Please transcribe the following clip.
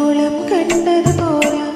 കണ്ടോളം കണ്ടത് പോരാ